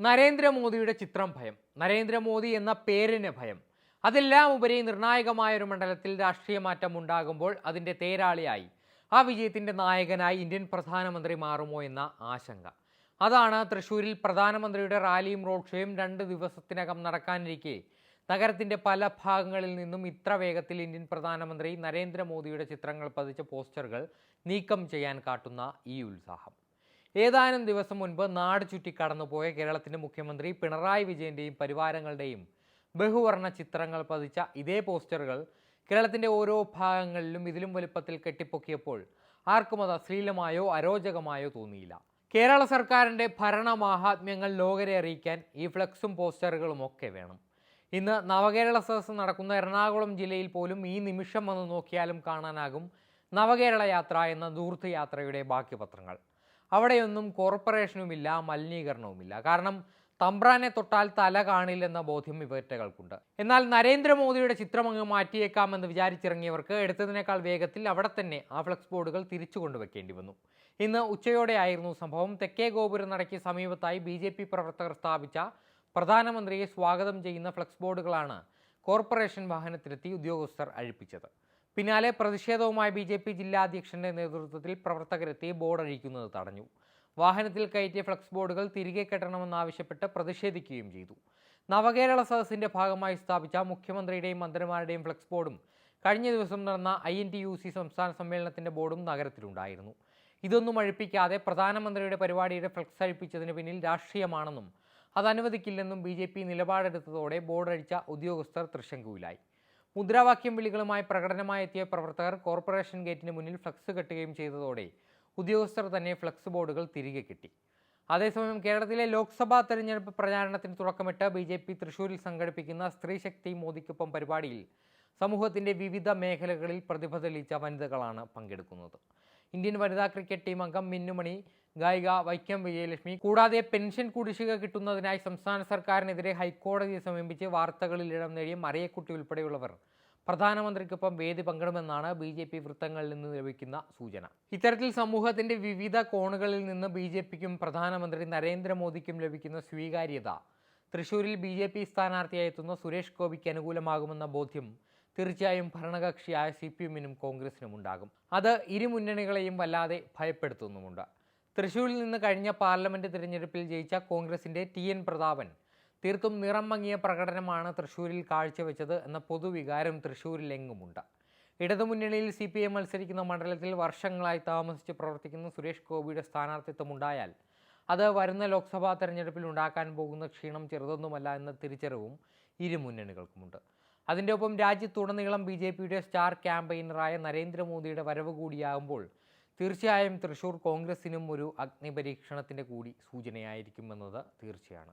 നരേന്ദ്രമോദിയുടെ ചിത്രം ഭയം നരേന്ദ്രമോദി എന്ന പേരിന് ഭയം. അതെല്ലാം ഉപരി നിർണായകമായ ഒരു മണ്ഡലത്തിൽ രാഷ്ട്രീയ മാറ്റം ഉണ്ടാകുമ്പോൾ അതിന്റെ തേരാളിയായി. ആ വിജയത്തിന്റെ നായകനായി ഇന്ത്യൻ പ്രധാനമന്ത്രി മാറുമോ എന്ന ആശങ്ക. അതാണ് തൃശ്ശൂരിൽ പ്രധാനമന്ത്രിയുടെ റാലിയും റോഡ് ഷോയും രണ്ട് ദിവസത്തിനകം നടക്കാനിരിക്കെ. നഗരത്തിന്റെ പല ഭാഗങ്ങളിൽ നിന്നും ഇത്ര വേഗത്തിൽ ഇന്ത്യൻ പ്രധാനമന്ത്രി നരേന്ദ്രമോദിയുടെ ചിത്രങ്ങൾ പതിച്ച പോസ്റ്ററുകൾ നീക്കം ചെയ്യാൻ കാട്ടുന്ന ഈ ഉത്സാഹം. ഏതാനും ദിവസം മുൻപ് നാട് ചുറ്റി കടന്നുപോയ കേരളത്തിന്റെ മുഖ്യമന്ത്രി പിണറായി വിജയന്റെയും പരിവാരങ്ങളുടെയും ബഹുവർണ ചിത്രങ്ങൾ പതിച്ച ഇതേ പോസ്റ്ററുകൾ കേരളത്തിന്റെ ഓരോ ഭാഗങ്ങളിലും ഇതിലും വലുപ്പത്തിൽ കെട്ടിപ്പൊക്കിയപ്പോൾ ആർക്കും അത് അശ്ലീലമായോ അരോചകമായോ തോന്നിയില്ല. കേരള സർക്കാരിന്റെ ഭരണമാഹാത്മ്യങ്ങൾ ലോകരെ അറിയിക്കാൻ ഈ ഫ്ലക്സും പോസ്റ്ററുകളും ഒക്കെ വേണം. ഇന്ന് നവകേരള സദസ്സ് നടക്കുന്ന എറണാകുളം ജില്ലയിൽ പോലും ഈ നിമിഷം വന്ന് നോക്കിയാലും കാണാനാകും നവകേരള യാത്ര എന്ന ദൂർത്ത് യാത്രയുടെ ബാക്കി പത്രങ്ങൾ. അവിടെയൊന്നും കോർപ്പറേഷനുമില്ല മലിനീകരണവുമില്ല. കാരണം തമ്പ്രാനെ തൊട്ടാൽ തല കാണില്ലെന്ന ബോധ്യം ഇവറ്റകൾക്കുണ്ട്. എന്നാൽ നരേന്ദ്രമോദിയുടെ ചിത്രം അങ്ങ് മാറ്റിയേക്കാമെന്ന് വിചാരിച്ചിറങ്ങിയവർക്ക് എടുത്തതിനേക്കാൾ വേഗത്തിൽ അവിടെ തന്നെ ആ ഫ്ലക്സ് ബോർഡുകൾ തിരിച്ചു കൊണ്ടുവയ്ക്കേണ്ടി വന്നു. ഇന്ന് ഉച്ചയോടെയായിരുന്നു സംഭവം. തെക്കേ ഗോപുരം നടക്കി സമീപത്തായി ബി ജെ പി പ്രവർത്തകർ സ്ഥാപിച്ച പ്രധാനമന്ത്രിയെ സ്വാഗതം ചെയ്യുന്ന ഫ്ലക്സ് ബോർഡുകളാണ് കോർപ്പറേഷൻ വാഹനത്തിലെത്തി ഉദ്യോഗസ്ഥർ അഴിപ്പിച്ചത്. പിന്നാലെ പ്രതിഷേധവുമായി ബി ജെ പി ജില്ലാ അധ്യക്ഷന്റെ നേതൃത്വത്തിൽ പ്രവർത്തകരെത്തി ബോർഡ് അഴിക്കുന്നത് തടഞ്ഞു. വാഹനത്തിൽ കയറ്റിയ ഫ്ലക്സ് ബോർഡുകൾ തിരികെ കെട്ടണമെന്നാവശ്യപ്പെട്ട് പ്രതിഷേധിക്കുകയും ചെയ്തു. നവകേരള സദസ്സിന്റെ ഭാഗമായി സ്ഥാപിച്ച മുഖ്യമന്ത്രിയുടെയും മന്ത്രിമാരുടെയും ഫ്ലക്സ് ബോർഡും കഴിഞ്ഞ ദിവസം നടന്ന I N T U C സംസ്ഥാന സമ്മേളനത്തിന്റെ ബോർഡും നഗരത്തിലുണ്ടായിരുന്നു. ഇതൊന്നും അഴിപ്പിക്കാതെ പ്രധാനമന്ത്രിയുടെ പരിപാടിയുടെ ഫ്ലക്സ് അഴിപ്പിച്ചതിന് പിന്നിൽ രാഷ്ട്രീയമാണെന്നും അതനുവദിക്കില്ലെന്നും ബി ജെ പി നിലപാടെടുത്തതോടെ ബോർഡഴിച്ച ഉദ്യോഗസ്ഥർ തൃശങ്കുവിലായി മുദ്രാവാക്യം വിളികളുമായി പ്രകടനമായി എത്തിയ പ്രവർത്തകർ കോർപ്പറേഷൻ ഗേറ്റിന് മുന്നിൽ ഫ്ലക്സ് കെട്ടുകയും ചെയ്തതോടെ ഉദ്യോഗസ്ഥർ തന്നെ ഫ്ലക്സ് ബോർഡുകൾ തിരികെ കിട്ടി. അതേസമയം കേരളത്തിലെ ലോക്സഭാ തെരഞ്ഞെടുപ്പ് പ്രചാരണത്തിന് തുടക്കമിട്ട് ബി ജെ പി തൃശൂരിൽ സംഘടിപ്പിക്കുന്ന സ്ത്രീശക്തി മോദിക്കൊപ്പം പരിപാടിയിൽ സമൂഹത്തിന്റെ വിവിധ മേഖലകളിൽ പ്രതിഭ തെളിയിച്ച വനിതകളാണ് പങ്കെടുക്കുന്നത്. ഇന്ത്യൻ വനിതാ ക്രിക്കറ്റ് ടീം അംഗം മിന്നുമണി ഗായിക വൈക്കം വിജയലക്ഷ്മി. കൂടാതെ പെൻഷൻ കുടിശ്ശിക കിട്ടുന്നതിനായി സംസ്ഥാന സർക്കാരിനെതിരെ ഹൈക്കോടതിയെ സമീപിച്ച് വാർത്തകളിൽ ഇടം നേടിയ മറിയക്കുട്ടി ഉൾപ്പെടെയുള്ളവർ. പ്രധാനമന്ത്രിക്കൊപ്പം വേദി പങ്കിടുമെന്നാണ് ബി ജെ പി വൃത്തങ്ങളിൽ നിന്ന് ലഭിക്കുന്ന സൂചന. ഇത്തരത്തിൽ സമൂഹത്തിന്റെ വിവിധ കോണുകളിൽ നിന്ന് ബി ജെ പിക്കും പ്രധാനമന്ത്രി നരേന്ദ്രമോദിക്കും ലഭിക്കുന്ന സ്വീകാര്യത. തൃശൂരിൽ ബി ജെ പി സ്ഥാനാർത്ഥിയായി എത്തുന്ന സുരേഷ് ഗോപിക്ക് അനുകൂലമാകുമെന്ന ബോധ്യം തീർച്ചയായും ഭരണകക്ഷിയായ സി പി എമ്മിനും കോൺഗ്രസിനും ഉണ്ടാകും അത് ഇരു മുന്നണികളെയും വല്ലാതെ ഭയപ്പെടുത്തുന്നുമുണ്ട്. തൃശൂരിൽ നിന്ന് കഴിഞ്ഞ പാർലമെന്റ് തിരഞ്ഞെടുപ്പിൽ ജയിച്ച കോൺഗ്രസിന്റെ ടി എൻ പ്രതാപൻ തീർത്തും നിറം മങ്ങിയ പ്രകടനമാണ് തൃശൂരിൽ കാഴ്ചവെച്ചത് എന്ന പൊതുവികാരം തൃശൂരിലെങ്ങുമുണ്ട്. ഇടതുമുന്നണിയിൽ സി പി എം മത്സരിക്കുന്ന മണ്ഡലത്തിൽ വർഷങ്ങളായി താമസിച്ച് പ്രവർത്തിക്കുന്ന സുരേഷ് ഗോപിയുടെ സ്ഥാനാർത്ഥിത്വം ഉണ്ടായാൽ അത് വരുന്ന ലോക്സഭാ തെരഞ്ഞെടുപ്പിൽ ഉണ്ടാക്കാൻ പോകുന്ന ക്ഷീണം ചെറുതൊന്നുമല്ല എന്ന തിരിച്ചറിവും ഇരു മുന്നണികൾക്കുമുണ്ട് അതിന്റെ ഒപ്പം രാജ്യത്തുടനീളം ബി ജെ പിയുടെ സ്റ്റാർ ക്യാമ്പയിനറായ നരേന്ദ്രമോദിയുടെ വരവ് കൂടിയാകുമ്പോൾ തീർച്ചയായും തൃശൂർ കോൺഗ്രസിനും ഒരു അഗ്നിപരീക്ഷണത്തിന്റെ കൂടി സൂചനയായിരിക്കുമെന്നത് തീർച്ചയാണ്.